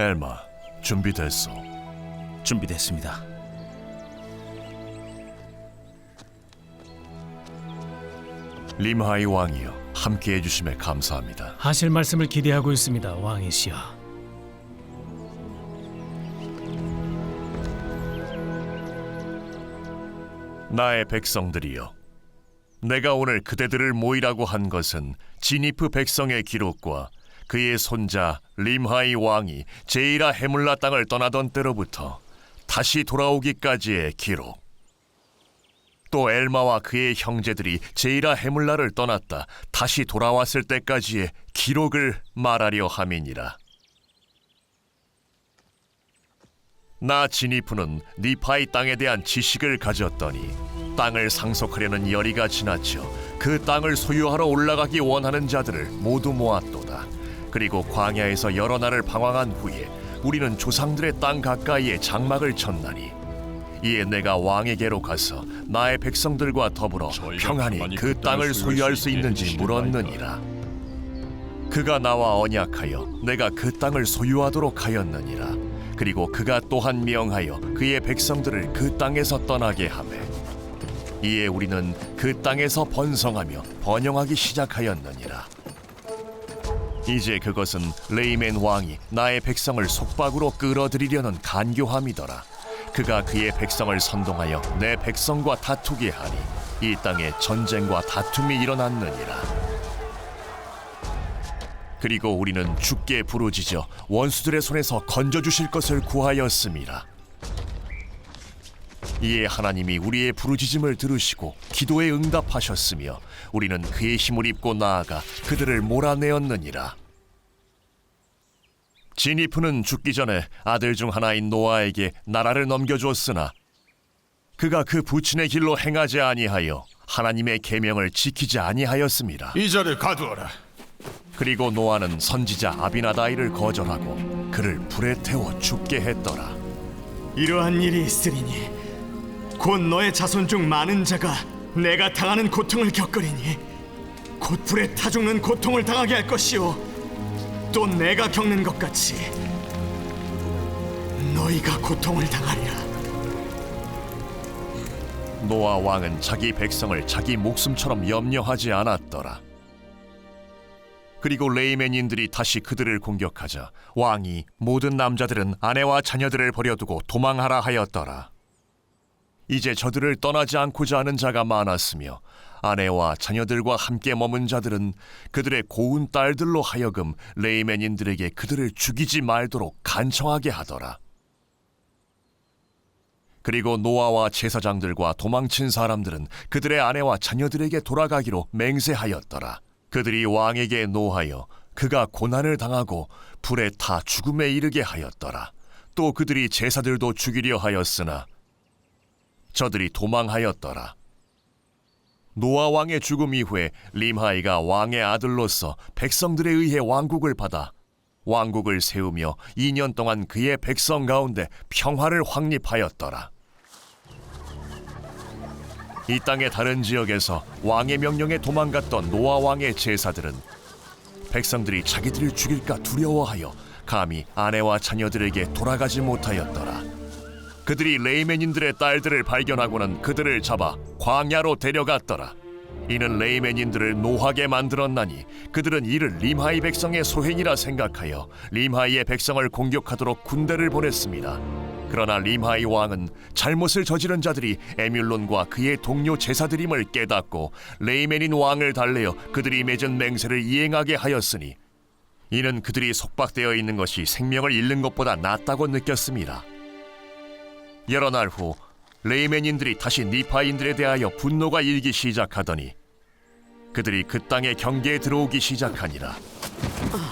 엘마, 준비됐소. 준비됐습니다. 림하이 왕이여, 함께 해 주심에 감사합니다. 하실 말씀을 기대하고 있습니다, 왕이시여. 나의 백성들이여, 내가 오늘 그대들을 모이라고 한 것은 지니프 백성의 기록과 그의 손자 림하이 왕이 제이라 헤물라 땅을 떠나던 때로부터 다시 돌아오기까지의 기록. 또 엘마와 그의 형제들이 제이라 헤물라를 떠났다 다시 돌아왔을 때까지의 기록을 말하려 함이니라. 나 지니프는 니파이 땅에 대한 지식을 가졌더니 땅을 상속하려는 열이가 지나쳐 그 땅을 소유하러 올라가기 원하는 자들을 모두 모았도다. 그리고 광야에서 여러 날을 방황한 후에 우리는 조상들의 땅 가까이에 장막을 쳤나니 이에 내가 왕에게로 가서 나의 백성들과 더불어 평안히 그 땅을 소유할 수 있는지 물었느니라. 그가 나와 언약하여 내가 그 땅을 소유하도록 하였느니라. 그리고 그가 또한 명하여 그의 백성들을 그 땅에서 떠나게 하매 이에 우리는 그 땅에서 번성하며 번영하기 시작하였느니라. 이제 그것은 레이멘 왕이 나의 백성을 속박으로 끌어들이려는 간교함이더라. 그가 그의 백성을 선동하여 내 백성과 다투게 하니 이 땅에 전쟁과 다툼이 일어났느니라. 그리고 우리는 주께 부르짖어 원수들의 손에서 건져 주실 것을 구하였음이라. 이에 하나님이 우리의 부르짖음을 들으시고 기도에 응답하셨으며 우리는 그의 힘을 입고 나아가 그들을 몰아내었느니라. 지니프는 죽기 전에 아들 중 하나인 노아에게 나라를 넘겨주었으나 그가 그 부친의 길로 행하지 아니하여 하나님의 계명을 지키지 아니하였습니다. 이 자를 가두어라. 그리고 노아는 선지자 아비나다이를 거절하고 그를 불에 태워 죽게 했더라. 이러한 일이 있으리니 곧 너의 자손 중 많은 자가 내가 당하는 고통을 겪으리니 곧 불에 타 죽는 고통을 당하게 할 것이요 또 내가 겪는 것 같이 너희가 고통을 당하리라 노아 왕은 자기 백성을 자기 목숨처럼 염려하지 않았더라. 그리고 레이멘인들이 다시 그들을 공격하자 왕이 모든 남자들은 아내와 자녀들을 버려두고 도망하라 하였더라. 이제 저들을 떠나지 않고자 하는 자가 많았으며 아내와 자녀들과 함께 머문 자들은 그들의 고운 딸들로 하여금 레이멘인들에게 그들을 죽이지 말도록 간청하게 하더라. 그리고 노아와 제사장들과 도망친 사람들은 그들의 아내와 자녀들에게 돌아가기로 맹세하였더라. 그들이 왕에게 노하여 그가 고난을 당하고 불에 타 죽음에 이르게 하였더라. 또 그들이 제사들도 죽이려 하였으나 저들이 도망하였더라. 노아 왕의 죽음 이후에 림하이가 왕의 아들로서 백성들에 의해 왕국을 받아 왕국을 세우며 2년 동안 그의 백성 가운데 평화를 확립하였더라. 이 땅의 다른 지역에서 왕의 명령에 도망갔던 노아 왕의 제사들은 백성들이 자기들을 죽일까 두려워하여 감히 아내와 자녀들에게 돌아가지 못하였더라. 그들이 레이멘인들의 딸들을 발견하고는 그들을 잡아 광야로 데려갔더라. 이는 레이멘인들을 노하게 만들었나니 그들은 이를 림하이 백성의 소행이라 생각하여 림하이의 백성을 공격하도록 군대를 보냈습니다. 그러나 림하이 왕은 잘못을 저지른 자들이 에뮬론과 그의 동료 제사드림을 깨닫고 레이멘인 왕을 달래어 그들이 맺은 맹세를 이행하게 하였으니 이는 그들이 속박되어 있는 것이 생명을 잃는 것보다 낫다고 느꼈습니다. 여러 날 후 레이멘인들이 다시 니파인들에 대하여 분노가 일기 시작하더니 그들이 그 땅의 경계에 들어오기 시작하니라.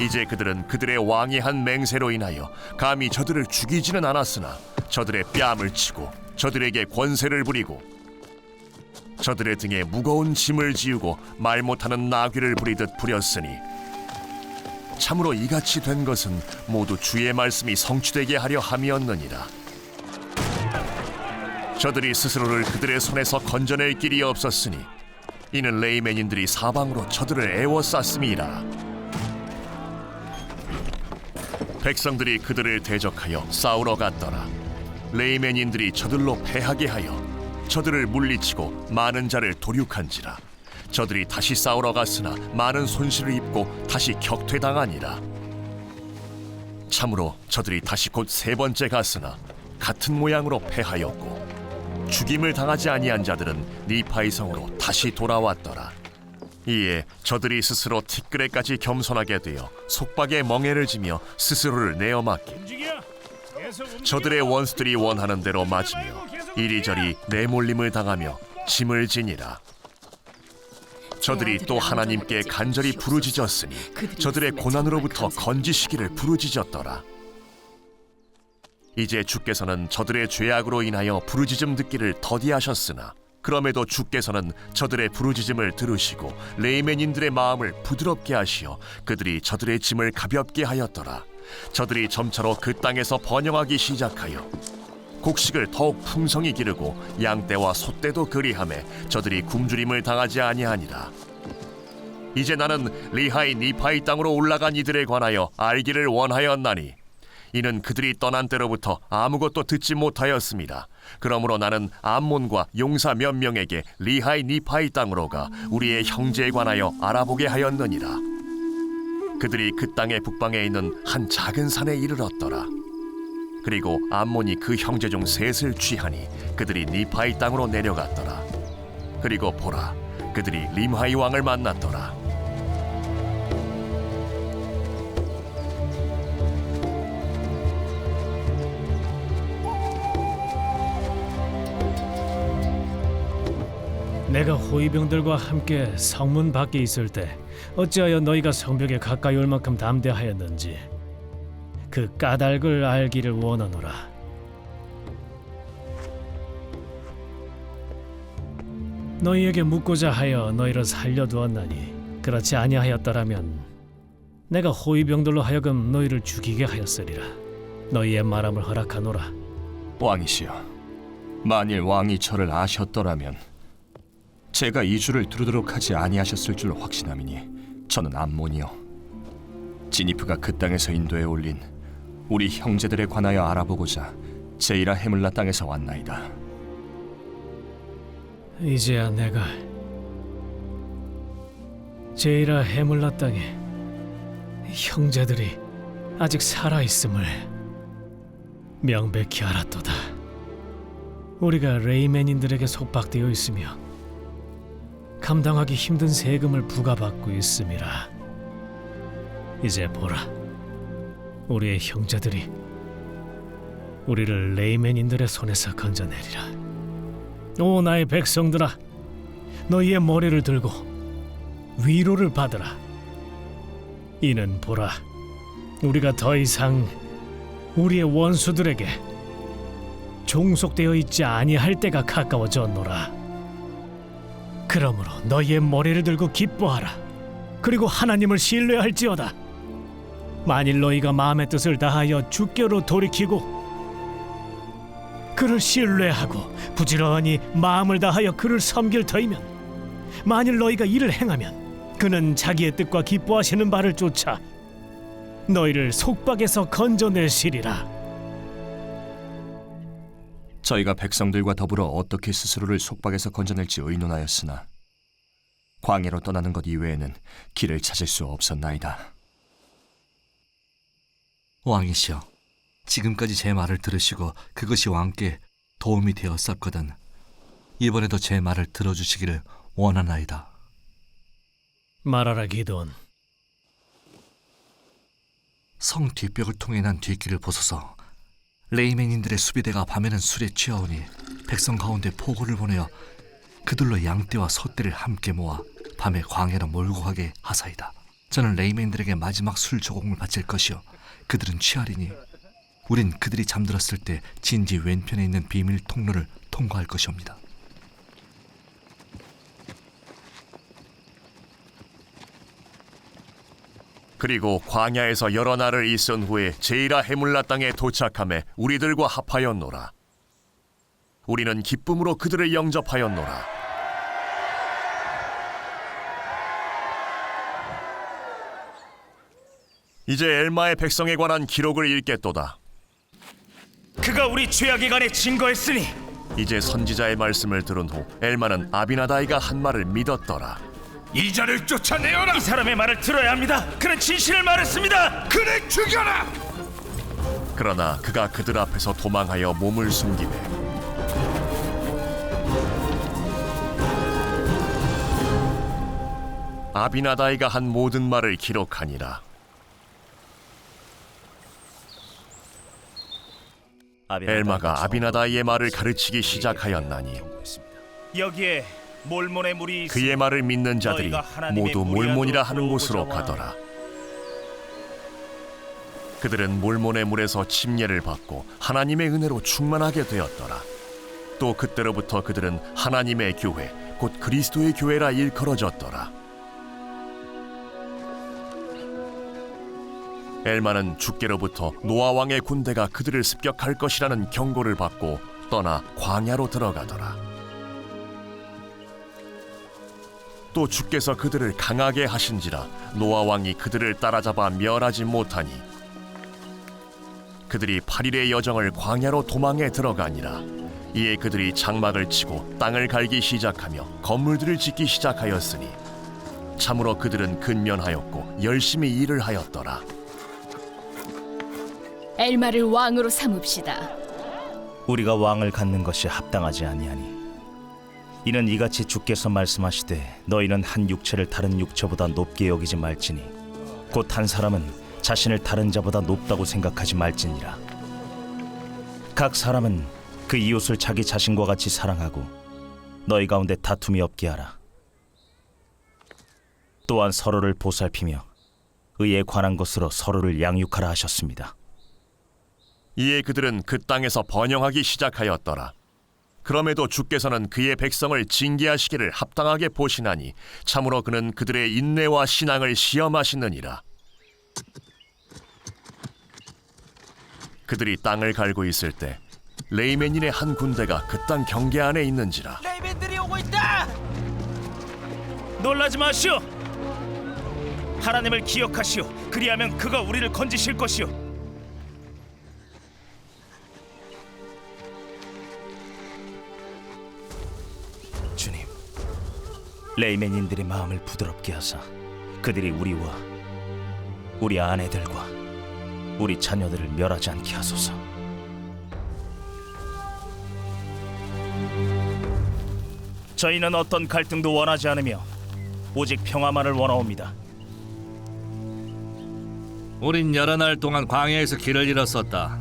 이제 그들은 그들의 왕이 한 맹세로 인하여 감히 저들을 죽이지는 않았으나 저들의 뺨을 치고 저들에게 권세를 부리고 저들의 등에 무거운 짐을 지우고 말 못하는 나귀를 부리듯 부렸으니 참으로 이같이 된 것은 모두 주의 말씀이 성취되게 하려 함이었느니라. 저들이 스스로를 그들의 손에서 건져낼 길이 없었으니 이는 레이멘인들이 사방으로 저들을 애워쌌음이라. 백성들이 그들을 대적하여 싸우러 갔더라. 레이맨인들이 저들로 패하게 하여 저들을 물리치고 많은 자를 도륙한지라. 저들이 다시 싸우러 갔으나 많은 손실을 입고 다시 격퇴당하니라. 참으로 저들이 다시 곧 세 번째 갔으나 같은 모양으로 패하였고 죽임을 당하지 아니한 자들은 니파이 성으로 다시 돌아왔더라. 이에 저들이 스스로 티끌에까지 겸손하게 되어 속박에 멍에를 지며 스스로를 내어 맞게 저들의 원수들이 원하는 대로 맞으며 이리저리 내몰림을 당하며 짐을 지니라. 저들이 또 하나님께 간절히 부르짖었으니 저들의 고난으로부터 건지시기를 부르짖었더라. 이제 주께서는 저들의 죄악으로 인하여 부르짖음 듣기를 더디하셨으나 그럼에도 주께서는 저들의 부르짖음을 들으시고 레이맨인들의 마음을 부드럽게 하시어 그들이 저들의 짐을 가볍게 하였더라. 저들이 점차로 그 땅에서 번영하기 시작하여 곡식을 더욱 풍성히 기르고 양떼와 소떼도 그리하매 저들이 굶주림을 당하지 아니하니라. 이제 나는 리하이 니파이 땅으로 올라간 이들에 관하여 알기를 원하였나니 이는 그들이 떠난 때로부터 아무것도 듣지 못하였습니다. 그러므로 나는 암몬과 용사 몇 명에게 리하이 니파이 땅으로 가 우리의 형제에 관하여 알아보게 하였느니라. 그들이 그 땅의 북방에 있는 한 작은 산에 이르렀더라. 그리고 암몬이 그 형제 중 셋을 취하니 그들이 니파이 땅으로 내려갔더라. 그리고 보라, 그들이 림하이 왕을 만났더라. 내가 호위병들과 함께 성문 밖에 있을 때 어찌하여 너희가 성벽에 가까이 올 만큼 담대하였는지 그 까닭을 알기를 원하노라. 너희에게 묻고자 하여 너희를 살려두었나니 그렇지 아니하였더라면 내가 호위병들로 하여금 너희를 죽이게 하였으리라. 너희의 말함을 허락하노라. 왕이시여, 만일 왕이 저를 아셨더라면 제가 이 주를 두르도록 하지 아니하셨을 줄 확신함이니 저는 암몬이요 지니프가 그 땅에서 인도에 올린 우리 형제들에 관하여 알아보고자 제이라 헤물라 땅에서 왔나이다. 이제야 내가 제이라 해물라 땅에 형제들이 아직 살아 있음을 명백히 알았도다. 우리가 레이맨인들에게 속박되어 있으며 감당하기 힘든 세금을 부과받고 있음이라. 이제 보라, 우리의 형제들이 우리를 레이맨인들의 손에서 건져내리라. 오 나의 백성들아 너희의 머리를 들고 위로를 받으라 이는 보라 우리가 더 이상 우리의 원수들에게 종속되어 있지 아니할 때가 가까워졌노라 그러므로 너희의 머리를 들고 기뻐하라. 그리고 하나님을 신뢰할지어다. 만일 너희가 마음의 뜻을 다하여 주께로 돌이키고 그를 신뢰하고 부지런히 마음을 다하여 그를 섬길 터이면 만일 너희가 이를 행하면 그는 자기의 뜻과 기뻐하시는 바를 쫓아 너희를 속박에서 건져내시리라 저희가 백성들과 더불어 어떻게 스스로를 속박에서 건져낼지 의논하였으나 광해로 떠나는 것 이외에는 길을 찾을 수 없었나이다. 왕이시여, 지금까지 제 말을 들으시고 그것이 왕께 도움이 되었었거든. 이번에도 제 말을 들어주시기를 원하나이다. 말하라 기돈 성 뒷벽을 통해 난 뒷길을 보소서. 레이맨인들의 수비대가 밤에는 술에 취하오니 백성 가운데 포고를 보내어 그들로 양떼와 소떼를 함께 모아 밤에 광해로 몰고 가게 하사이다. 저는 레이맨들에게 마지막 술 조공을 바칠 것이요 그들은 취하리니 우린 그들이 잠들었을 때 진지 왼편에 있는 비밀 통로를 통과할 것이옵니다. 그리고 광야에서 여러 날을 있은 후에 제이라 헤물라 땅에 도착함에 우리들과 합하였노라. 우리는 기쁨으로 그들을 영접하였노라. 이제 엘마의 백성에 관한 기록을 읽겠도다. 그가 우리 죄악에 관해 증거했으니 이제 선지자의 말씀을 들은 후 엘마는 아비나다이가 한 말을 믿었더라. 이 자를 쫓아내어라. 이 사람의 말을 들어야 합니다. 그는 진실을 말했습니다. 그를 죽여라. 그러나 그가 그들 앞에서 도망하여 몸을 숨기되 아비나다이가 한 모든 말을 기록하니라. 엘마가 아비나다이의 말을 가르치기 시작하였나니 여기에 몰몬의 물이 있으니 그의 말을 믿는 자들이 너희가 하나님의 모두 몰몬이라 하는 곳으로. 가더라. 그들은 몰몬의 물에서 침례를 받고 하나님의 은혜로 충만하게 되었더라. 또 그때로부터 그들은 하나님의 교회 곧 그리스도의 교회라 일컬어졌더라. 엘마는 주께로부터 노아 왕의 군대가 그들을 습격할 것이라는 경고를 받고 떠나 광야로 들어가더라. 또 주께서 그들을 강하게 하신지라 노아 왕이 그들을 따라잡아 멸하지 못하니 그들이 8일의 여정을 광야로 도망에 들어가니라 이에 그들이 장막을 치고 땅을 갈기 시작하며 건물들을 짓기 시작하였으니 참으로 그들은 근면하였고 열심히 일을 하였더라 엘마를 왕으로 삼읍시다. 우리가 왕을 갖는 것이 합당하지 아니하니 이는 이같이 주께서 말씀하시되 너희는 한 육체를 다른 육체보다 높게 여기지 말지니 곧 한 사람은 자신을 다른 자보다 높다고 생각하지 말지니라. 각 사람은 그 이웃을 자기 자신과 같이 사랑하고 너희 가운데 다툼이 없게 하라. 또한 서로를 보살피며 의에 관한 것으로 서로를 양육하라 하셨습니다. 이에 그들은 그 땅에서 번영하기 시작하였더라. 그럼에도 주께서는 그의 백성을 징계하시기를 합당하게 보시나니 참으로 그는 그들의 인내와 신앙을 시험하시느니라. 그들이 땅을 갈고 있을 때 레이멘인의 한 군대가 그 땅 경계 안에 있는지라 레이벤들이 오고 있다. 놀라지 마시오. 하나님을 기억하시오. 그리하면 그가 우리를 건지실 것이오. 레이멘인들의 마음을 부드럽게 하사 그들이 우리와 우리 아내들과 우리 자녀들을 멸하지 않게 하소서. 저희는 어떤 갈등도 원하지 않으며 오직 평화만을 원하옵니다. 우린 여러 날 동안 광야에서 길을 잃었었다.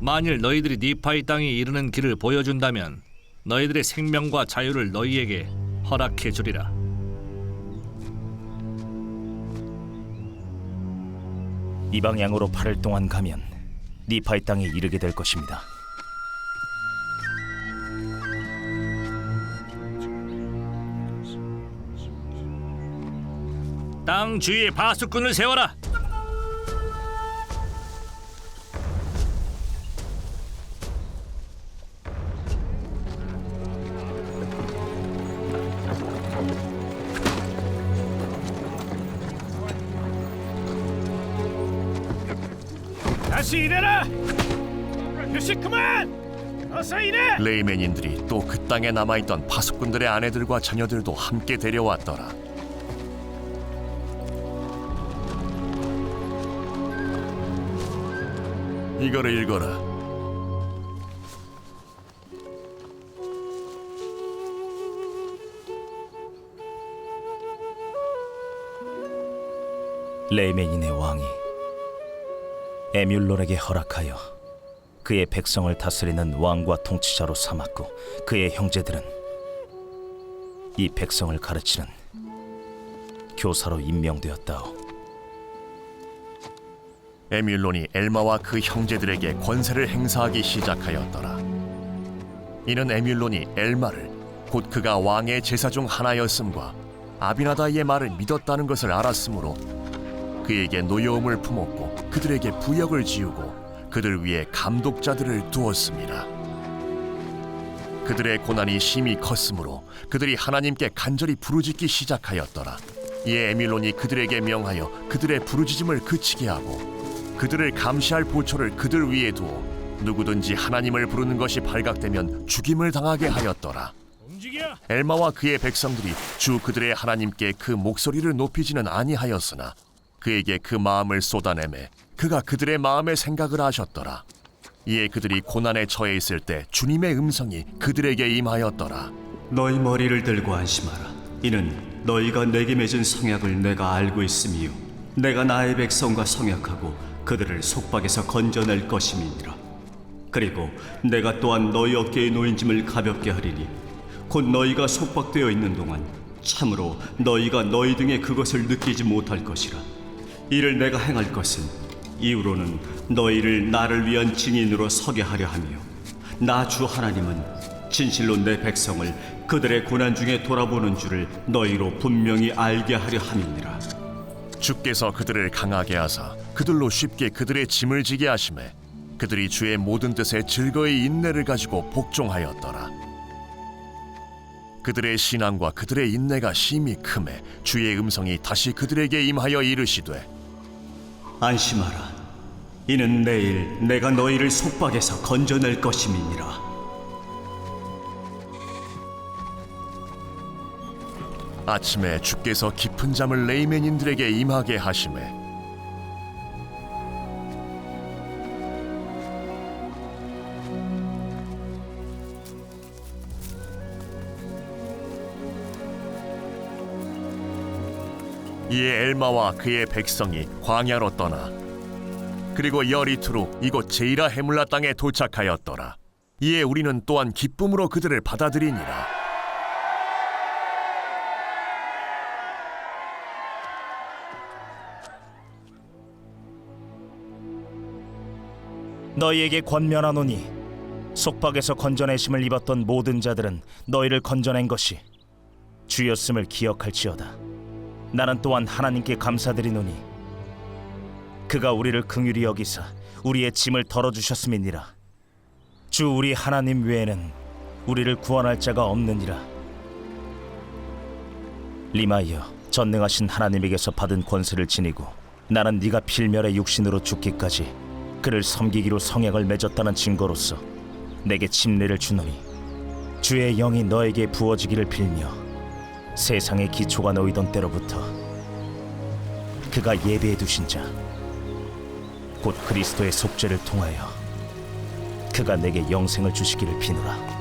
만일 너희들이 니파이 땅에 이르는 길을 보여준다면 너희들의 생명과 자유를 너희에게 허락해 주리라. 이 방향으로 8일 동안 가면 니파이 땅에 이르게 될 것입니다. 땅 주위에 바수꾼을 세워라. 다시 일해라. 휴식 그만. 어서 일해. 레이멘인들이 또 그 땅에 남아있던 파수꾼들의 아내들과 자녀들도 함께 데려왔더라. 이거를 읽어라. 레이멘인의 왕이 에뮬론에게 허락하여 그의 백성을 다스리는 왕과 통치자로 삼았고 그의 형제들은 이 백성을 가르치는 교사로 임명되었다오. 에뮬론이 엘마와 그 형제들에게 권세를 행사하기 시작하였더라. 이는 에뮬론이 엘마를 곧 그가 왕의 제사 중 하나였음과 아비나다이의 말을 믿었다는 것을 알았으므로 그에게 노여움을 품었고 그들에게 부역을 지우고 그들 위에 감독자들을 두었습니다. 그들의 고난이 심히 컸으므로 그들이 하나님께 간절히 부르짖기 시작하였더라. 이에 에밀론이 그들에게 명하여 그들의 부르짖음을 그치게 하고 그들을 감시할 보초를 그들 위에 두어 누구든지 하나님을 부르는 것이 발각되면 죽임을 당하게 하였더라. 엘마와 그의 백성들이 주 그들의 하나님께 그 목소리를 높이지는 아니하였으나 그에게 그 마음을 쏟아내매 그가 그들의 마음의 생각을 아셨더라. 이에 그들이 고난에 처해 있을 때 주님의 음성이 그들에게 임하였더라. 너희 머리를 들고 안심하라. 이는 너희가 내게 맺은 성약을 내가 알고 있음이요. 내가 나의 백성과 성약하고 그들을 속박에서 건져낼 것임이니라. 그리고 내가 또한 너희 어깨에 놓인 짐을 가볍게 하리니 곧 너희가 속박되어 있는 동안 참으로 너희가 너희 등에 그것을 느끼지 못할 것이라. 이를 내가 행할 것은 이후로는 너희를 나를 위한 증인으로 서게 하려 하며 나 주 하나님은 진실로 내 백성을 그들의 고난 중에 돌아보는 줄을 너희로 분명히 알게 하려 함이니라. 주께서 그들을 강하게 하사 그들로 쉽게 그들의 짐을 지게 하심에 그들이 주의 모든 뜻에 즐거이 인내를 가지고 복종하였더라. 그들의 신앙과 그들의 인내가 심히 크매 주의 음성이 다시 그들에게 임하여 이르시되 안심하라. 이는 내일 내가 너희를 속박에서 건져낼 것임이니라. 아침에 주께서 깊은 잠을 레이맨인들에게 임하게 하심에 이에 엘마와 그의 백성이 광야로 떠나 그리고 열이투로 이곳 제이라 헤물라 땅에 도착하였더라. 이에 우리는 또한 기쁨으로 그들을 받아들이니라. 너희에게 권면하노니 속박에서 건져내심을 입었던 모든 자들은 너희를 건져낸 것이 주였음을 기억할지어다. 나는 또한 하나님께 감사드리노니 그가 우리를 긍휼히 여기사 우리의 짐을 덜어 주셨음이니라. 주 우리 하나님 외에는 우리를 구원할 자가 없느니라. 리마이여 전능하신 하나님에게서 받은 권세를 지니고 나는 네가 필멸의 육신으로 죽기까지 그를 섬기기로 성약을 맺었다는 증거로서 내게 침례를 주노니 주의 영이 너에게 부어지기를 빌며 세상의 기초가 놓이던 때로부터 그가 예배해 두신 자 곧 그리스도의 속죄를 통하여 그가 내게 영생을 주시기를 비노라